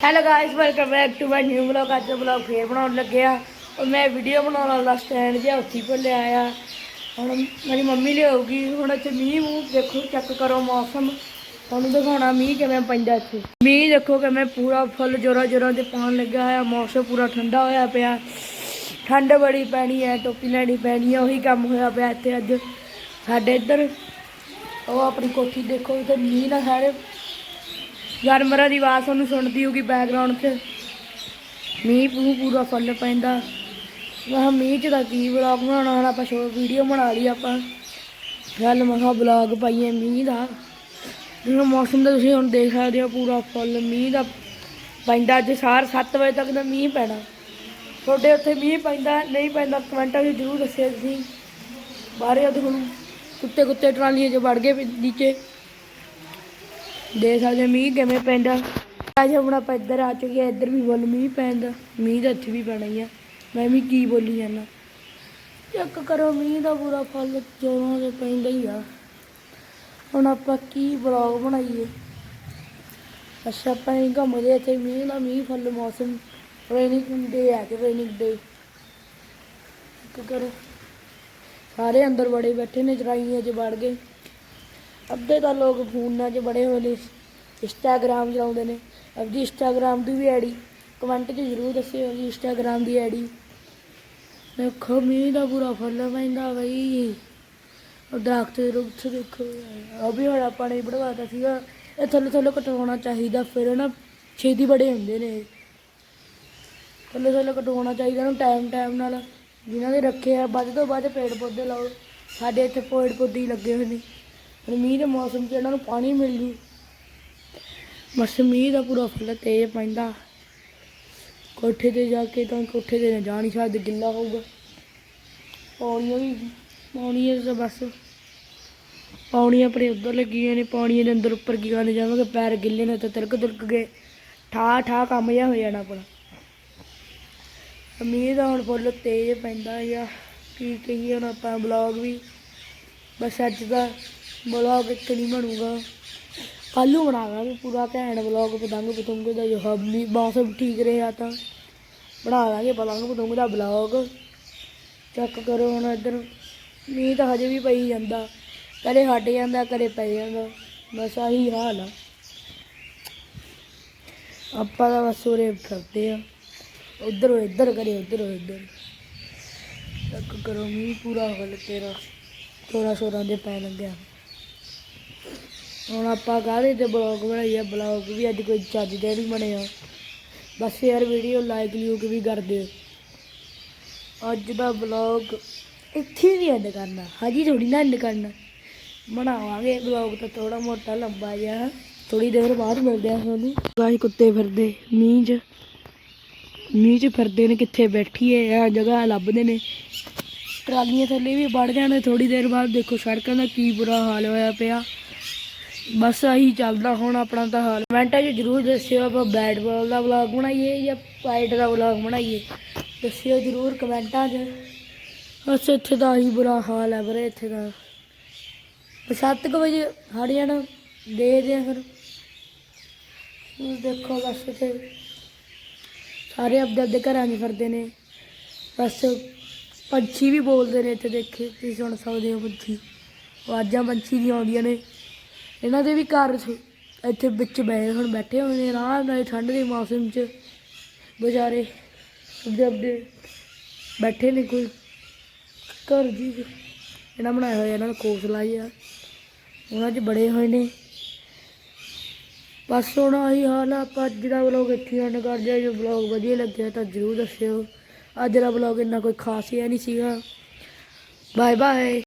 Hello guys welcome back to my new vlog ਅੱਜ vlog ਫੇਰ ਬਣਾਉਣ ਲੱਗਿਆ ਆ। ਔਰ ਮੈਂ ਵੀਡੀਓ ਬਣਾਉਣ ਵਾਲਾ ਸਟੈਂਡ ਜਿਹਾ ਉੱਥੇ ਭੁੱਲਿਆ ਲਿਆਇਆ ਹੁਣ ਮੇਰੀ ਮੰਮੀ ਲਿਆਉਗੀ ਹੁਣ ਇੱਥੇ ਮੀਂਹ ਮੂੰਹ ਦੇਖੋ ਚੈੱਕ ਕਰੋ ਮੌਸਮ। ਤੁਹਾਨੂੰ ਦਿਖਾਉਣਾ ਮੀਂਹ ਕਿਵੇਂ ਪੈਂਦਾ ਇੱਥੇ। ਮੀਂਹ ਦੇਖੋ ਕਿਵੇਂ ਪੂਰਾ ਫੁੱਲ ਜੋਰਾਂ ਜੋਰਾਂ ਤੇ ਪਾਉਣ ਲੱਗਾ ਹੋਇਆ। ਮੌਸਮ ਪੂਰਾ ਠੰਡਾ ਹੋਇਆ ਪਿਆ। ਠੰਡ ਬੜੀ ਪੈਣੀ ਹੈ ਟੋਪੀ ਲੈਣੀ ਪੈਣੀ ਹੈ ਉਹੀ ਕੰਮ ਹੋਇਆ ਪਿਆ ਇੱਥੇ ਅੱਜ। ਸਾਡੇ ਇੱਧਰ, ਉਹ ਆਪਣੀ ਕੋਠੀ ਦੇਖੋ ਤੇ ਮੀਂਹ ਨਾਲ ਸਾਰੇ ਜਾਨਵਰਾਂ ਦੀ ਆਵਾਜ਼ ਤੁਹਾਨੂੰ ਸੁਣਦੀ ਹੋਊਗੀ ਬੈਕਗ੍ਰਾਉਂਡ 'ਚ। ਮੀਂਹ ਪੂ, ਪੂਰਾ ਫੁੱਲ ਪੈਂਦਾ। ਵਾਹ ਮੀਂਹ 'ਚ ਦਾ ਕੀ ਵਲੌਗ ਬਣਾਉਣਾ ਹੁਣ, ਆਪਾਂ ਸ਼ੋ ਵੀਡੀਓ ਬਣਾ ਲਈ ਆਪਾਂ। ਗੱਲ ਮਹਾ ਵਲੌਗ ਪਾਈਏ ਮੀਂਹ ਦਾ। ਜਿਵੇਂ ਮੌਸਮ ਦਾ ਤੁਸੀਂ ਹੁਣ ਦੇਖ ਸਕਦੇ ਹੋ, ਪੂਰਾ ਫੁੱਲ ਮੀਂਹ ਦਾ ਪੈਂਦਾ। ਅੱਜ ਸਾਰ 7 ਵਜੇ ਤੱਕ ਦਾ ਮੀਂਹ ਪੈਣਾ। ਤੁਹਾਡੇ ਉੱਥੇ ਮੀਂਹ ਪੈਂਦਾ, ਨਹੀਂ ਪੈਂਦਾ ਕਮੈਂਟਾਂ ਵਿੱਚ ਜ਼ਰੂਰ ਦੱਸਿਓ ਤੁਸੀਂ। ਬਾਹਰੇ ਅੱਜ ਹੁਣ ਕੁੱਤੇ ਕੁੱਤੇ ਟਰਾਲੀਆਂ 'ਚ ਵੜ ਗਏ ਨੀਚੇ। ਦੇਖ ਸਕਦੇ ਮੀਂਹ ਕਿਵੇਂ ਪੈਂਦਾ। ਅੱਜ ਹੁਣ ਆਪਾਂ ਇੱਧਰ ਆ ਚੁੱਕੇ ਆ ਇੱਧਰ ਵੀ ਬੋਲ ਮੀਂਹ ਪੈਂਦਾ। ਮੀਂਹ ਤਾਂ ਇੱਥੇ ਵੀ ਪੈਣਾ ਹੀ ਆ। ਮੈਂ ਵੀ ਕੀ ਬੋਲੀ ਜਾਂਦਾ ਚੈੱਕ ਕਰੋ, ਮੀਂਹ ਦਾ ਪੂਰਾ ਫੁੱਲ ਜੋਰਾਂ ਦੇ ਪੈਂਦਾ ਹੀ ਆ। ਹੁਣ ਆਪਾਂ ਕੀ ਬਲੌਗ ਬਣਾਈਏ? ਅੱਛਾ, ਆਪਾਂ ਇਹ ਘੁੰਮਦੇ ਇੱਥੇ, ਮੀਂਹ ਦਾ ਮੀਂਹ ਫੁੱਲ ਮੌਸਮ। ਰੇਨਿੰਗ ਡੇ ਆ ਕਿ ਰੇਨਿੰਗ ਡੇ ਚੈੱਕ ਕਰੋ। ਸਾਰੇ ਅੰਦਰ ਬੜੇ ਬੈਠੇ ਨੇ ਚਰਾਈਆਂ 'ਚ ਵੜ ਗਏ। ਅੱਧੇ ਤਾਂ ਲੋਕ ਫੋਨਾਂ 'ਚ ਬੜੇ ਹੋਏ ਨੇ ਇੰਸਟਾਗ੍ਰਾਮ ਚਲਾਉਂਦੇ ਨੇ। ਆਪਦੀ ਇੰਸਟਾਗ੍ਰਾਮ ਦੀ ਵੀ ਆਈਡੀ ਕਮੈਂਟ 'ਚ ਜ਼ਰੂਰ ਦੱਸਿਓ ਜੀ ਇੰਸਟਾਗ੍ਰਾਮ ਦੀ ਆਈਡੀ ਦੇਖੋ, ਮੀਂਹ ਦਾ ਪੂਰਾ ਫੁੱਲ ਪੈਂਦਾ ਬਈ। ਉਹ ਦਰਖਤ ਦੇ ਰੁੱਖ ਦੇਖੋ। ਉਹ ਵੀ ਹੁਣ ਆਪਾਂ ਨੇ ਬਣਵਾਤਾ ਸੀਗਾ। ਇਹ ਥੱਲੇ ਥੱਲੇ ਕਟਵਾਉਣਾ ਚਾਹੀਦਾ, ਫਿਰ ਨਾ ਛੇਤੀ ਬੜੇ ਹੁੰਦੇ ਨੇ। ਥੱਲੇ ਥੱਲੇ ਕਟਵਾਉਣਾ ਚਾਹੀਦਾ ਨੂੰ ਟਾਈਮ ਟਾਈਮ ਨਾਲ। ਜਿਨ੍ਹਾਂ ਦੇ ਰੱਖੇ ਆ, ਵੱਧ ਤੋਂ ਵੱਧ ਪੇੜ ਪੌਦੇ ਲਾਓ। ਸਾਡੇ ਇੱਥੇ ਪੇੜ ਪੌਦੇ ਹੀ ਲੱਗੇ ਹੋਏ ਨੇ। ਹੁਣ ਮੀਂਹ ਦੇ ਮੌਸਮ 'ਚ ਇਹਨਾਂ ਨੂੰ ਪਾਣੀ ਮਿਲ ਜੂ। ਬਸ ਮੀਂਹ ਦਾ ਪੂਰਾ ਫੁੱਲ ਤੇਜ਼ ਪੈਂਦਾ। ਕੋਠੇ ਤੇ ਜਾ ਕੇ ਤਾਂ ਕੋਠੇ ਤੇ ਨਾ ਜਾ ਨਹੀਂ ਸਕਦੇ ਗਿੱਲਾ ਹੋਊਗਾ। ਪੌੜੀਆਂ ਵੀ ਪੌੜੀਆਂ ਤਾਂ ਬਸ। ਪੌੜੀਆਂ ਪਰੇ ਉੱਧਰ ਲੱਗੀਆਂ ਨੇ ਪੌੜੀਆਂ ਦੇ ਅੰਦਰ ਉੱਪਰ ਕੀ ਕਰਨ ਜਾਵਾਂਗੇ? ਪੈਰ ਗਿੱਲੇ ਨੇ ਤਾਂ ਤਿਲਕ ਤਿਲਕ ਗਏ ਠਾ ਠਾ ਕੰਮ ਜਿਹਾ ਹੋ ਜਾਣਾ ਆਪਣਾ। ਮੀਂਹ ਦਾ ਹੁਣ ਫੁੱਲ ਤੇਜ਼ ਪੈਂਦਾ ਆ। ਕੀ ਕਹੀਏ ਹੁਣ ਆਪਾਂ ਬਲੌਗ ਵੀ। ਬਸ ਅੱਜ ਦਾ ਬਲੌਗ ਇੱਕ ਨਹੀਂ ਬਣੂਗਾ। ਕੱਲ੍ਹ ਨੂੰ ਬਣਾਵਾਂਗੇ ਪੂਰਾ ਘੈਂਟ ਬਲੌਗ, ਪਤੰਗ ਪਤੰਗ ਦਾ ਜੋ ਹਬੀ ਮੌਸਮ ਠੀਕ ਰਿਹਾ ਤਾਂ। ਬਣਾ ਲਾਂਗੇ ਪਤੰਗ ਪਤੰਗ ਦਾ ਬਲੌਗ। ਚੈੱਕ ਕਰੋ ਹੁਣ ਇੱਧਰ, ਮੀਂਹ ਤਾਂ ਹਜੇ ਵੀ ਪਈ ਜਾਂਦਾ। ਕਦੇ ਹਟ ਜਾਂਦਾ, ਕਦੇ ਪੈ ਜਾਂਦਾ। ਬਸ ਆਹੀ ਹਾਲ ਆ। ਆਪਾਂ ਤਾਂ ਬਸ ਉਰੇ ਫਿਰਦੇ ਆ। ਉਧਰੋਂ ਇੱਧਰ ਕਰੇ ਉਧਰੋਂ ਇੱਧਰ। ਚੈੱਕ ਕਰੋ ਮੀਂਹ ਪੂਰਾ ਫੁੱਲ ਤੇਰਾ। ਥੋੜਾ ਸੋਰਾਂ ਦੇ ਪੈ ਲੱਗਿਆ। ਹੁਣ ਆਪਾਂ ਕਾਹਦੇ ਤੇ ਬਲੌਗ ਬਣਾਈਆ ਬਲੌਗ ਵੀ ਅੱਜ ਕੋਈ ਚੱਜ ਦੇ ਨਹੀਂ ਬਣਿਆ ਬਸ ਯਾਰ ਵੀਡੀਓ ਲਾਈਕ ਲਿਊਕ ਵੀ ਕਰ ਦਿਓ। ਅੱਜ ਦਾ ਬਲੌਗ ਇੱਥੇ ਵੀ ਐਂਡ ਕਰਨਾ। ਹਜੀ ਥੋੜੀ ਨਾ ਐਂਡ ਕਰਨਾ। ਬਣਾਵਾਂਗੇ ਬਲੌਗ ਤਾਂ ਥੋੜਾ ਮੋਟਾ ਲੰਬਾ ਜਿਹਾ। ਥੋੜੀ ਦੇਰ ਬਾਅਦ ਮਿਲਦੇ ਆ ਤੁਹਾਨੂੰ। ਗਾਇ ਕੁੱਤੇ ਫਿਰਦੇ। ਮੀਂਹ 'ਚ। ਮੀਂਹ 'ਚ ਫਿਰਦੇ ਨੇ ਕਿੱਥੇ ਬੈਠੀਏ। ਆ ਜਗ੍ਹਾ ਲੱਭਦੇ ਨੇ। ਟਰਾਲੀਆਂ ਥੱਲੇ ਵੀ ਵੜ ਜਾਣੇ। ਥੋੜੀ ਦੇਰ ਬਾਅਦ ਦੇਖੋ ਸੜਕਾਂ ਦਾ ਕੀ ਬੁਰਾ ਹਾਲ ਹੋਇਆ ਪਿਆ। ਬਸ ਆਹੀ ਚੱਲਦਾ ਹੁਣ ਆਪਣਾ ਤਾਂ ਹਾਲ। ਕਮੈਂਟਾਂ 'ਚ ਜਰੂਰ ਦੱਸਿਓ ਆਪਾਂ ਬੈਟ ਬਾਲ ਦਾ ਵਲੌਗ ਬਣਾਈਏ ਜਾਂ ਪਾਈਟ ਦਾ ਵਲੌਗ ਬਣਾਈਏ। ਦੱਸਿਓ ਜਰੂਰ ਕਮੈਂਟਾਂ 'ਚ। ਬਸ ਇੱਥੇ ਦਾ ਆਹੀ ਬੁਰਾ ਹਾਲ ਹੈ ਵੀਰੇ, ਇੱਥੇ ਦਾ 7 ਵਜੇ ਹਟ ਜਾਣਾ, ਦੇਖਦੇ ਆ ਫਿਰ। ਦੇਖੋ ਬਸ ਇੱਥੇ। ਸਾਰੇ ਆਪਦੇ ਆਪਦੇ ਘਰਾਂ 'ਚ ਫਿਰਦੇ ਨੇ। ਬਸ ਪੰਛੀ ਵੀ ਬੋਲਦੇ ਨੇ ਇੱਥੇ ਦੇਖੇ, ਤੁਸੀਂ ਸੁਣ ਸਕਦੇ ਹੋ ਪੰਛੀ। ਆਵਾਜ਼ਾਂ ਪੰਛੀ ਦੀਆਂ ਆਉਂਦੀਆਂ ਨੇ। ਇਹਨਾਂ ਦੇ ਵੀ ਘਰ ਸੀ। ਇੱਥੇ ਵਿੱਚ ਬੈਠੇ ਹੁਣ ਬੈਠੇ ਹੋਏ ਨੇ, ਆਰਾਮ ਨਾਲ ਠੰਡ ਦੇ ਮੌਸਮ 'ਚ ਵਿਚਾਰੇ ਆਪਦੇ ਆਪਦੇ ਬੈਠੇ ਨੇ ਕੋਈ ਘਰ ਜੀ। ਇਹਨਾਂ ਬਣਾਇਆ ਹੋਇਆ, ਇਹਨਾਂ ਦਾ ਕੋਸਲਾ ਹੀ ਆ। ਉਹਨਾਂ 'ਚ ਬੜੇ ਹੋਏ ਨੇ। ਬਸ ਹੁਣ ਆਹੀ ਹਾਲ ਆ, ਆਪਾਂ ਅੱਜ ਦਾ ਵਲੌਗ ਇੱਥੇ ਐਂਡ ਕਰਦੇ ਆ ਜੇ ਵਲੌਗ ਵਧੀਆ ਲੱਗਿਆ ਤਾਂ ਜਰੂਰ ਦੱਸਿਓ। ਅੱਜ ਦਾ ਵਲੌਗ ਇੰਨਾ ਕੋਈ ਖਾਸ ਹੀ ਨਹੀਂ ਸੀਗਾ। Bye bye